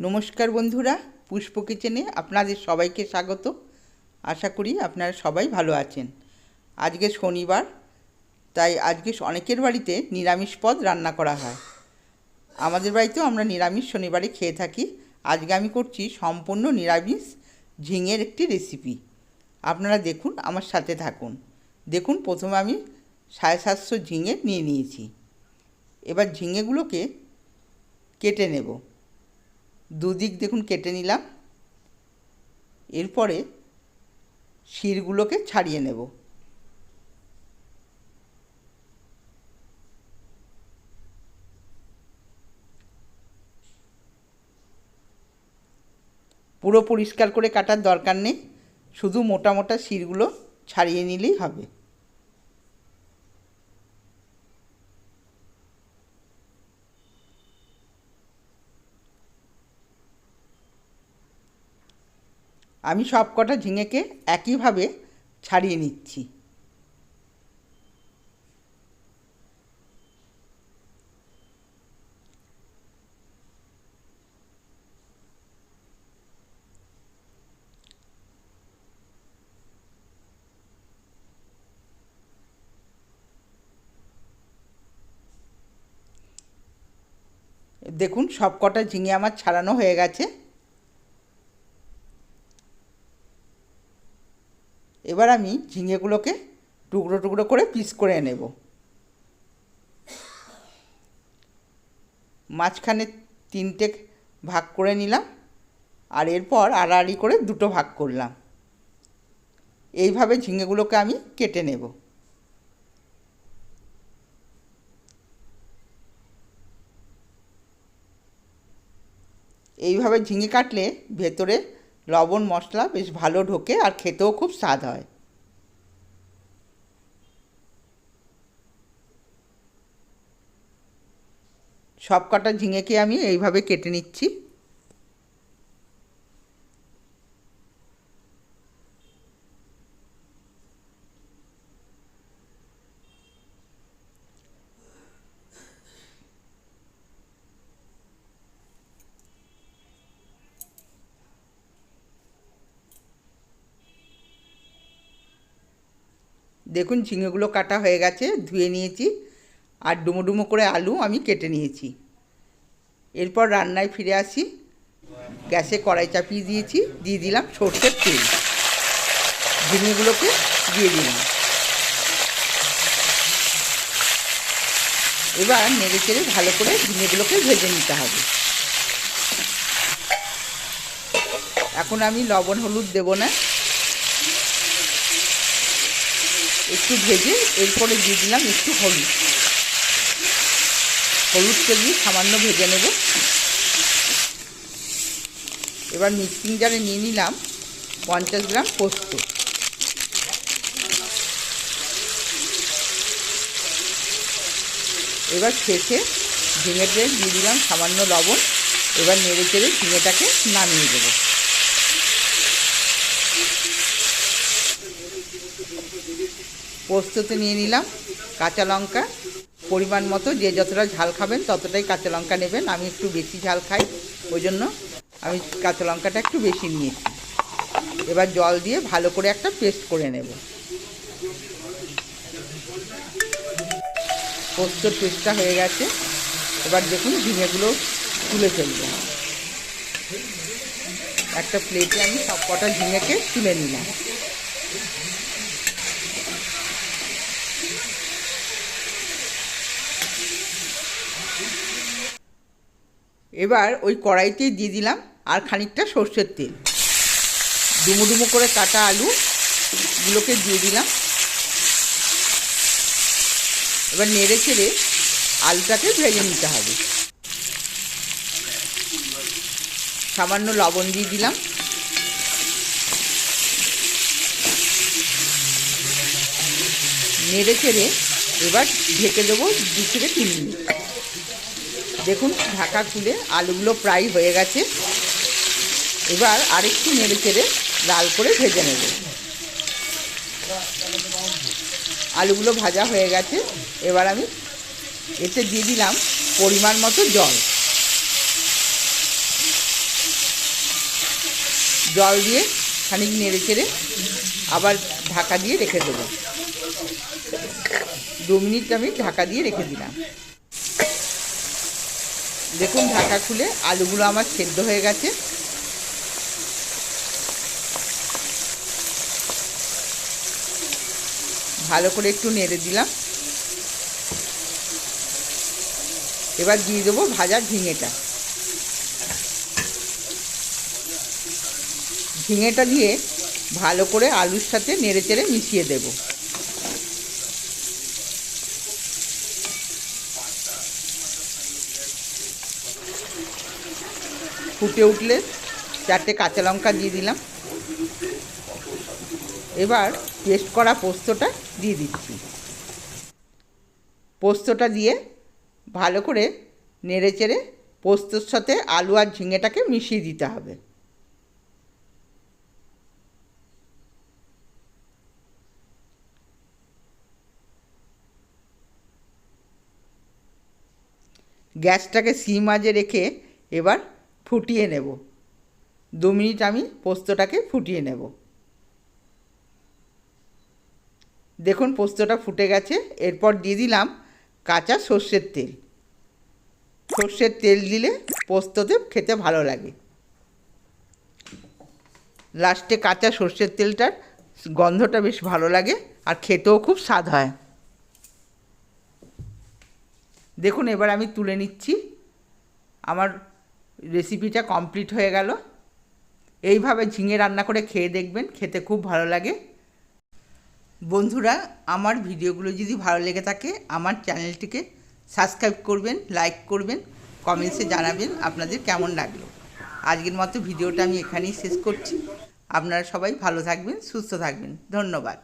নমস্কার বন্ধুরা, পুষ্প কিচেনে আপনাদের সবাইকে স্বাগত। আশা করি আপনারা সবাই ভালো আছেন। আজকে শনিবার, তাই আজকে অনেকের বাড়িতে নিরামিষ পদ রান্না করা হয়। আমাদের বাড়িতেও আমরা নিরামিষ শনিবারে খেয়ে থাকি। আজকে আমি করছি সম্পূর্ণ নিরামিষ ঝিঙের একটি রেসিপি। আপনারা দেখুন, আমার সাথে থাকুন। দেখুন, প্রথমে আমি সাড়ে সাতশো ঝিঙে নিয়ে নিয়েছি। এবার ঝিঙেগুলোকে কেটে নেব। দুদিক দেখুন কেটে নিলাম। এরপরে শিরগুলোকে ছাড়িয়ে নেব। পুরো পরিষ্কার করে কাটার দরকার নেই। শুধু মোটা মোটা শিরগুলো ছাড়িয়ে নিলেই হবে। আমি সব কটা ঝিঙেকে একইভাবে ছাড়িয়ে নিচ্ছি। দেখুন সব কটা ঝিঙে আমার ছাড়ানো হয়ে গেছে। এবার আমি ঝিঙেগুলোকে টুকরো টুকরো করে পিস করে নেব। মাঝখানে তিনটে ভাগ করে নিলাম আর এরপর আড়াআড়ি করে দুটো ভাগ করলাম। এইভাবে ঝিঙেগুলোকে আমি কেটে নেব। এইভাবে ঝিঙে কাটলে ভেতরে লবণ মশলা বেশ ভালো ঢোকে আর খেতেও খুব স্বাদ হয়। সব কটা ঝিঙেকে আমি এইভাবে কেটে নিচ্ছি। দেখুন ঝিঙেগুলো কাটা হয়ে গেছে, ধুয়ে নিয়েছি আর ডুমো ডুমো করে আলু আমি কেটে নিয়েছি। এরপর রান্নায় ফিরে আসি, গ্যাসে কড়াই চাপিয়ে দিয়েছি, দিয়ে দিলাম সর্ষের তেল। ঝিঙেগুলোকে দিয়ে দিলাম। এবার নেড়ে চেড়ে ভালো করে ঝিঙেগুলোকে ভেজে নিতে হবে। এখন আমি লবণ, হলুদ দেবো না। একটু ভেজে এরপরে দিয়ে দিলাম একটু হলুদ। হলুদটা দিয়ে সামান্য ভেজে নেব। এবার মিক্সিং জারে নিয়ে নিলাম পঞ্চাশ গ্রাম পোস্ত। এবার শেষে ঝিঙেতে দিয়ে দিলাম সামান্য লবণ। এবার নেড়ে চেড়ে ঝিঙেটাকে নামিয়ে দেবো। পোস্ততে নিয়ে নিলাম। কাঁচা লঙ্কা, পরিমাণ মতো, যে যতটা ঝাল খাবেন ততটাই কাঁচা লঙ্কা নেবেন। আমি একটু বেশি ঝাল খাই, ওই জন্য আমি কাঁচা লঙ্কাটা একটু বেশি নিয়েছি। এবার জল দিয়ে ভালো করে একটা পেস্ট করে নেব। পোস্তর পেস্টটা হয়ে গেছে। এবার দেখুন, ঝিঙেগুলো তুলে ফেলব। একটা প্লেটে আমি সব কটা ঝিঙেকে তুলে নিলাম। এবার ওই কড়াইতেই দিয়ে দিলাম আর খানিকটা সর্ষের তেল। ডুমো ডুমো করে কাটা আলু গুলোকে দিয়ে দিলাম। এবার নেড়ে ছেড়ে আলুটাকে ভেজে নিতে হবে। সামান্য লবণ দিয়ে দিলাম। নেড়ে ছেড়ে এবার ঢেকে দেবো দু থেকে তিন মিনিট। দেখুন, ঢাকা খুলে আলুগুলো প্রায় হয়ে গেছে। এবার আরেকটু নেড়ে চেড়ে লাল করে ভেজে নেব। আলুগুলো ভাজা হয়ে গেছে। এবার আমি এতে দিয়ে দিলাম পরিমাণ মতো জল। জল দিয়ে খানিক নেড়ে চেড়ে আবার ঢাকা দিয়ে রেখে দেবো। দু মিনিট আমি ঢাকা দিয়ে রেখে দিলাম। দেখুন ঢাকা খুলে আলুগুলো আমার সেদ্ধ হয়ে গেছে। ভালো করে একটু নেড়ে দিলাম। এবার দিয়ে দেবো ভাজা ঝিঙেটা। ঝিঙেটা দিয়ে ভালো করে আলুর সাথে নেড়ে চেড়ে মিশিয়ে দেব। ফুটে উঠলে চারটে কাঁচা লঙ্কা দিয়ে দিলাম। এবার পেস্ট করা পোস্তটা দিয়ে দিচ্ছি। পোস্তটা দিয়ে ভালো করে নেড়ে চেড়ে পোস্তর সাথে আলু আর ঝিঙেটাকে মিশিয়ে দিতে হবে। গ্যাসটাকে সিম আজে রেখে এবার ফুটিয়ে নেব। দু মিনিট আমি পোস্তটাকে ফুটিয়ে নেব। দেখুন পোস্তটা ফুটে গেছে। এরপর দিয়ে দিলাম কাঁচা সর্ষের তেল। সর্ষের তেল দিলে পোস্ততে খেতে ভালো লাগে। লাস্টে কাঁচা সর্ষের তেলটার গন্ধটা বেশ ভালো লাগে আর খেতেও খুব স্বাদ হয়। দেখুন এবার আমি তুলে নিচ্ছি। আমার রেসিপিটা কমপ্লিট হয়ে গেল। এইভাবে ঝিঙে রান্না করে খেয়ে দেখবেন, খেতে খুব ভালো লাগে। বন্ধুরা, আমার ভিডিওগুলো যদি ভালো লেগে থাকে, আমার চ্যানেলটিকে সাবস্ক্রাইব করবেন লাইক করবেন কমেন্টসে জানাবেন আপনাদের কেমন লাগল। আজকের মতো ভিডিওটা আমি এখানেই শেষ করছি। আপনারা সবাই ভালো থাকবেন, সুস্থ থাকবেন। ধন্যবাদ।